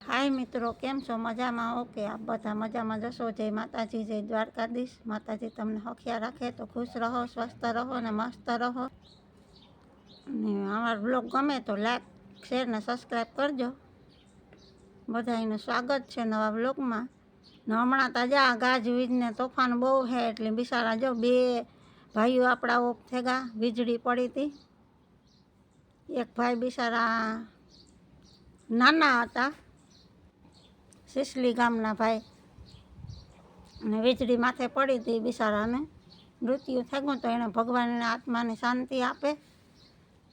હાય મિત્રો, કેમ છો? મજામાં? ઓકે, આપ બધા મજામાં જશો જય માતાજી, જય દ્વારકાધીશ. માતાજી તમને હખિયા રાખે તો ખુશ રહો, સ્વસ્થ રહો ને મસ્ત રહો. અને અમારો બ્લોગ ગમે તો લાઈક, શેર ને સબસ્ક્રાઈબ કરજો. બધાનું સ્વાગત છે નવા બ્લોગમાં ને હમણાં તાજા ગાજ વીજને તોફાન બહુ છે એટલે બિસારા જો બે ભાઈઓ આપણા ઓફ થેગા, વીજળી પડી હતી. એક ભાઈ બિસારા નાના હતા. સિસલી ગામના ભાઈ. અને વીજળી માથે પડી હતી બિચારાને. મૃત્યુ થયું તો એણે ભગવાનના આત્માને શાંતિ આપે.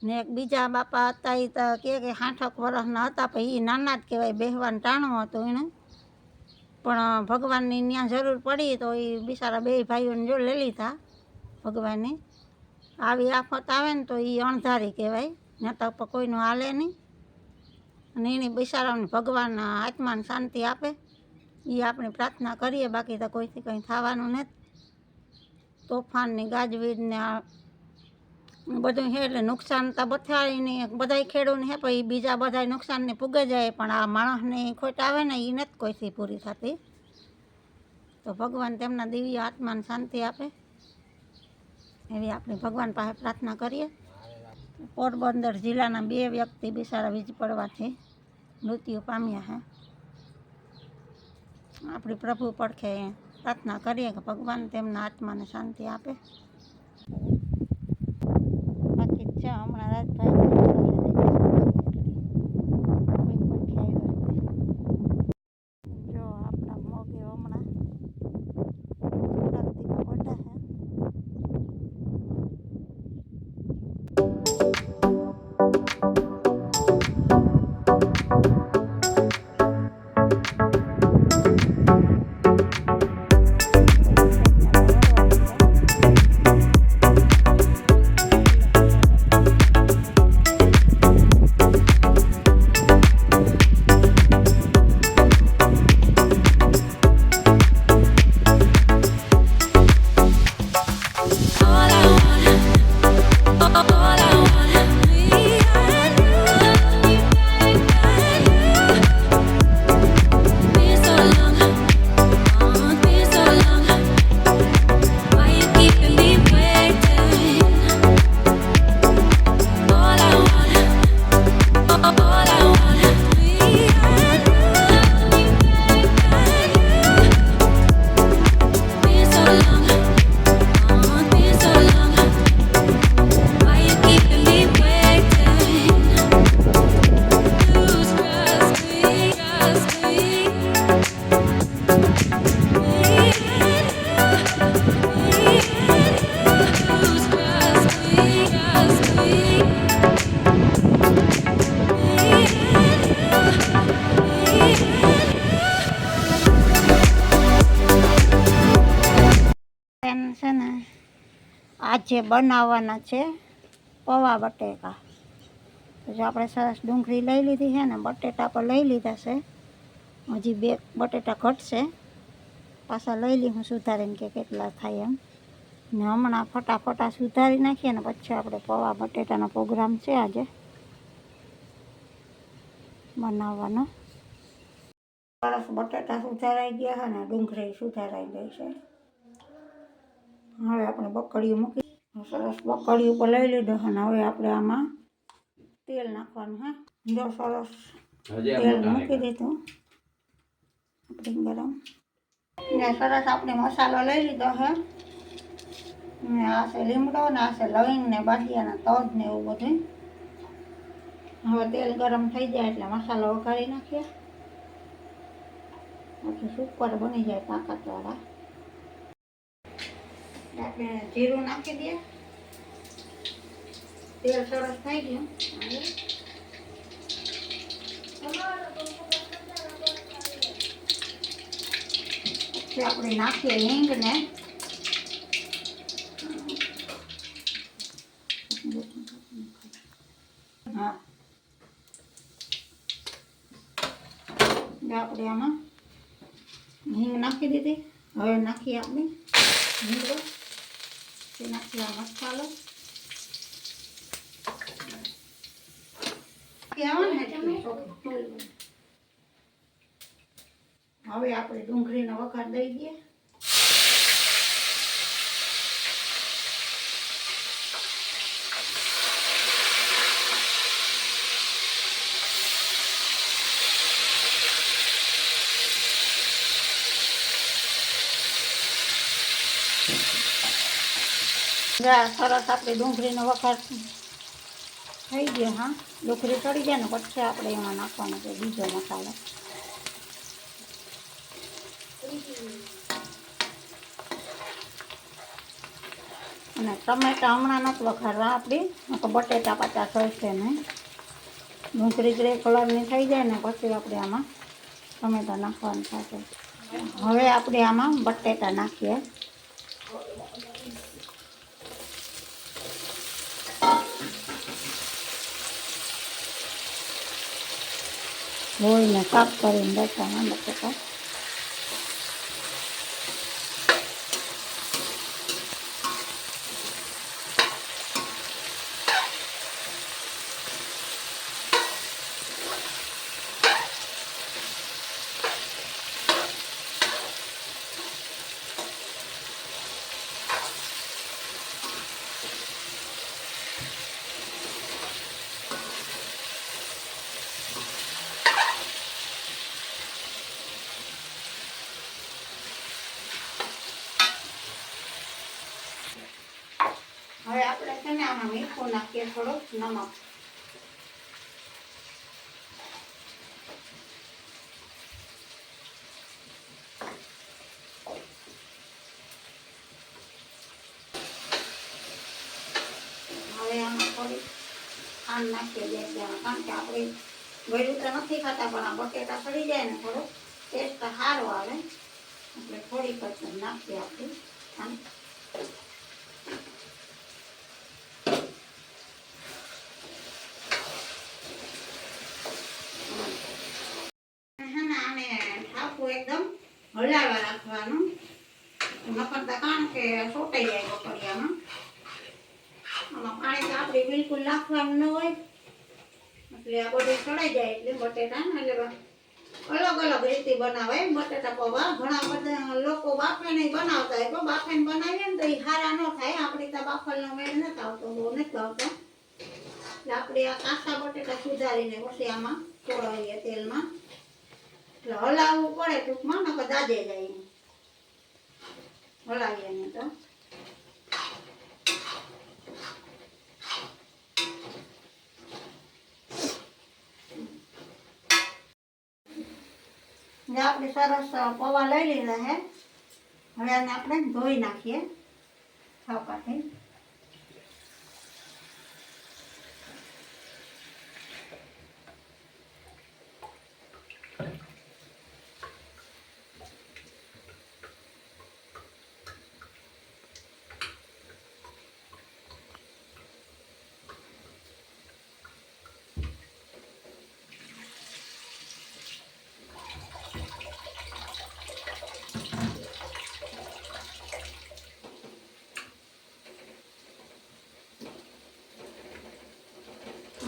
ને એક બીજા બાપા હતા એ તો કહે કે સાઠક વર્ષના હતા, પણ એ નાના જ કહેવાય, બેહવાનું ટાણું હતું એણે. પણ ભગવાનની ત્યાં જરૂર પડી તો એ બિચારા બે ભાઈઓને જો લઈ લીધા ભગવાનની આવી આફત આવે ને તો એ અણધારી કહેવાય ન તો કોઈનું હાલે નહીં. અને એની બિચારાઓને ભગવાન આત્માને શાંતિ આપે. એ આપણે પ્રાર્થના કરીએ, બાકી તો કોઈથી કંઈ થવાનું નથી. તોફાનની ગાજવીજને આ બધું છે એટલે નુકસાન તો બથાઈને બધાય ખેડૂને હે પણ એ બીજા બધા નુકસાનને પૂગે જાય, પણ આ માણસને ખોટ આવે ને એ નથી કોઈથી પૂરી થતી. તો ભગવાન તેમના દિવ્ય આત્માને શાંતિ આપે. એવી આપણે ભગવાન પાસે પ્રાર્થના કરીએ. પોરબંદર જિલ્લાના બે વ્યક્તિ બિચારા વીજ પડવાથી મૃત્યુ પામ્યા છે આપણી પ્રભુ પડખે પ્રાર્થના કરીએ કે ભગવાન તેમના આત્માને શાંતિ આપે. બાકી છે હમણાં રાજભાઈ આજે બનાવવાના છે, પૌવા બટેકા. પછી આપણે સરસ ડુંગળી લઈ લીધી છે ને, બટેટા પણ લઈ લીધા છે. હજી બે બટેટા ઘટશે. પાછા લઈ લઈ હું સુધારીને કે કેટલા થાય એમ. ને હમણાં ફટાફટા સુધારી નાખીએ ને, પછી આપણે પૌવા બટેટાનો પ્રોગ્રામ છે આજે. બનાવવાનો. સરસ બટેટા સુધારાઈ ગયા છે ને, ડુંગળી સુધારાઈ ગઈ છે. હવે આપણે બકડીઓ મૂકી સરસ બકડી ઉપર લઈ લીધો છે ને હવે આપણે આમાં તેલ નાખવાનું હે? જો સરસ તેલ મૂકી દીધું. આપણે ગરમ. ને સરસ આપણે મસાલો લઈ લીધો છે. ને આ છે લીમડો ને આ છે લવિંગ ને બાટિયાના તજ ને એવું બધું. હવે તેલ ગરમ થઈ જાય એટલે મસાલો વઘારી નાખીએ. પછી સુપર બની જાય તાકાતવાળા. આપણે જીરું નાખી દઈએ. તેલ સરસ થઈ ગયું. પછી આપણે નાખીએ હિંગ ને હા આપણે આમાં હિંગ નાખી દીધી. હવે નાખીએ આપણે લીમડો પછી નાખીએ આ મસાલો હવે આપણે ડુંગળીનો વઘાર દઈ દઈએ. સરસ આપણે ડુંગળીનો વઘાર થઈ ગયો, હા. ડુંગળી ચડી જાય ને પછી આપણે એમાં નાખવાનો છે, બીજો મસાલો. અને ટમેટા હમણાં નથી વઘારવા આપણી બટેટા પાછા થશે ને ડુંગળી ગ્રે કલરની થઈ જાય ને પછી આપણે આમાં ટમેટા નાખવાનું થશે હવે આપણે આમાં બટેટા નાખીએ. ધોઈને કાપ કરીને બેસવાના બટેટા હવે આપણે છે ને આમાં મીઠું નાખીએ થોડુંક નમક. હવે આમાં થોડી ખાંડ નાખીએ બે કારણ કે આપણે ગળ્યું તો નથી ખાતા, પણ આ બટેટા સડી જાય ને થોડો, ટેસ્ટ સારો આવે. એટલે થોડીક જ નાખીએ આપણે હે ને આને ઠાકું એકદમ હલાવવા રાખવાનું. નકરતા કારણ કે સોટાઈ જાય બકરિયામાં આમાં પાણી તો આપણે બિલકુલ નાખવાનું ન હોય. એટલે આ બધું ચડાઈ જાય એટલે બટેટા ને એટલે અલગ અલગ રીતે બનાવાય. બટેટા પૌવા ઘણા બધા લોકો બાફે નહીં બનાવતા હોય, પણ બાફે બનાવીએ ને તો એ હારા ન થાય. આપણી તો બાફલનો મેળ નથી આવતો, બહુ નથી આવતો. એટલે આપણે આ કાચા બટેટા સુધારીને પછી આમાં ચોળાવીએ તેલમાં. એટલે હલાવવું પડે ટૂંકમાં, નકર દાજે જાય. હલાવીએ ને તો. આપણે સરસ પૌવા લઈ લીધા હે. હવે આને આપણે ધોઈ નાખીએ. છાપાથી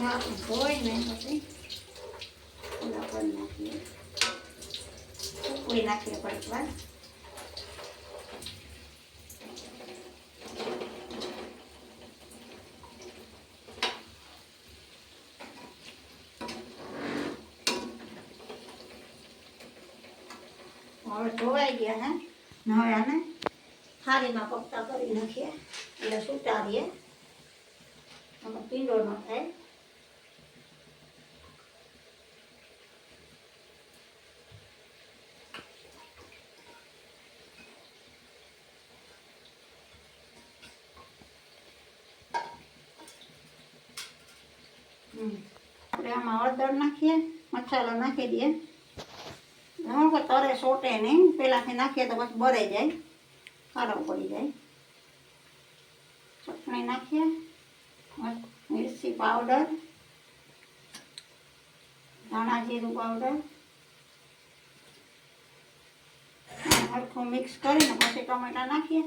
હવે આપણે ધોઈને પછી નાખીએ ઉકળી નાખીએ હવે ધોવાઈ ગયા, હે? ને હવે આને થાળીમાં પકતા કરી નાખીએ, એટલે સુટાડીએ આમાં પીંડો ન થાય. આપણે આમાં હળદર નાખીએ, મસાલો નાખી દઈએ. હું કે તરે સોટે નહીં પહેલાંથી નાખીએ તો પછી બરાઈ જાય ખારો પડી જાય. ચટણી નાખીએ મર- મિરચી પાવડર, ધાણા જીરું પાવડર, હરખું મિક્સ કરીને પછી ટમેટા નાખીએ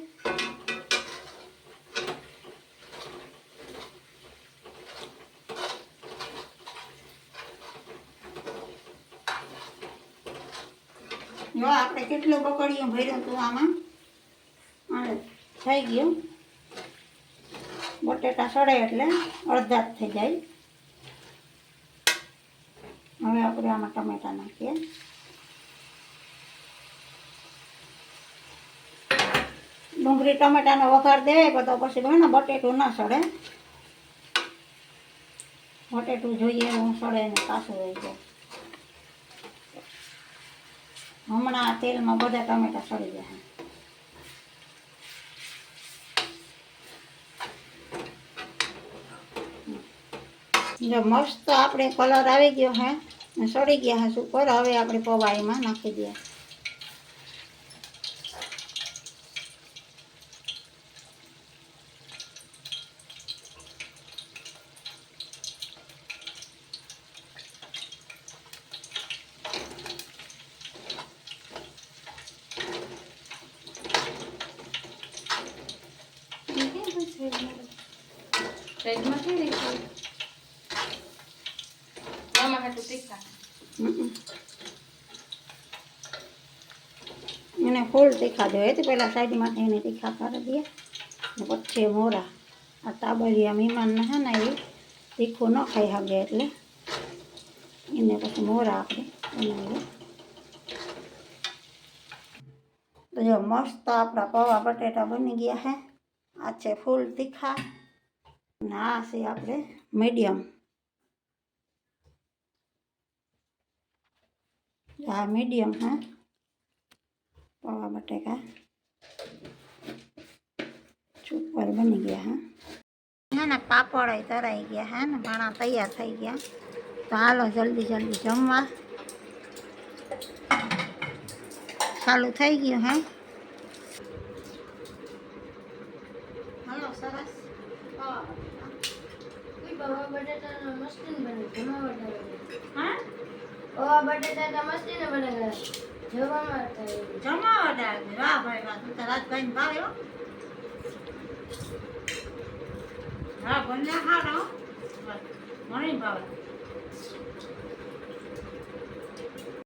જો કેટલું બકડીયું ભર્યું હતું આમાં? થઈ ગયું. બટેટા સડે એટલે અડધા જ થઈ જાય. હવે આપણે આમાં ટમેટા નાખીએ. ડુંગળી ટમેટાનો વઘાર દેવાય તો પછી હોય ને બટેટું ના સડે. બટેટું જોઈએ, હું સડે ને કાસું રહી જાય. હમણાં આ તેલમાં બધા ટમેટા સડી ગયા જો મસ્ત આપણે કલર આવી ગયો હે સડી ગયા હે સુપર હવે આપણે પવાઈમાં નાખી દઈએ. સાઈડમાં કઈ રીતે મામા હાટું તીખા હમ. એને ફૂલ તીખા જોઈએ તો પહેલાં સાઈડમાંથી એને તીખા કરી દઈએ ને પછી મોરા આ તાબરિયા મહેમાનને હે ને એ તીખું ન ખાઈ શકે એટલે એને પછી મોરા આપણે બનાવીએ તો જો મસ્ત આપણા પૌવા બટેટા બની ગયા છે આ છે ફૂલ તીખા અને આ છે આપણે. મીડિયમ. આ મીડિયમ, હા. પૌવા બટેકા સુપર બની ગયા, હે. હે ને, પાપડ તરાઈ ગયા, હે ને ઘણા તૈયાર થઈ ગયા. તો હાલો, જલ્દી જલ્દી જમવા. ચાલુ થઈ ગયું, હે. હાલો, સરસ. પૌવા બટેકા. પૌવા મસ્તી બને જમાવટ આવે હા પૌવા બટેટા મસ્તીને બને જવામાં થાય જમાવટ આવી વાહ ભાઈ વાહ તું તો રાજભાઈ ભાવે હો હા હારો મને ભાવે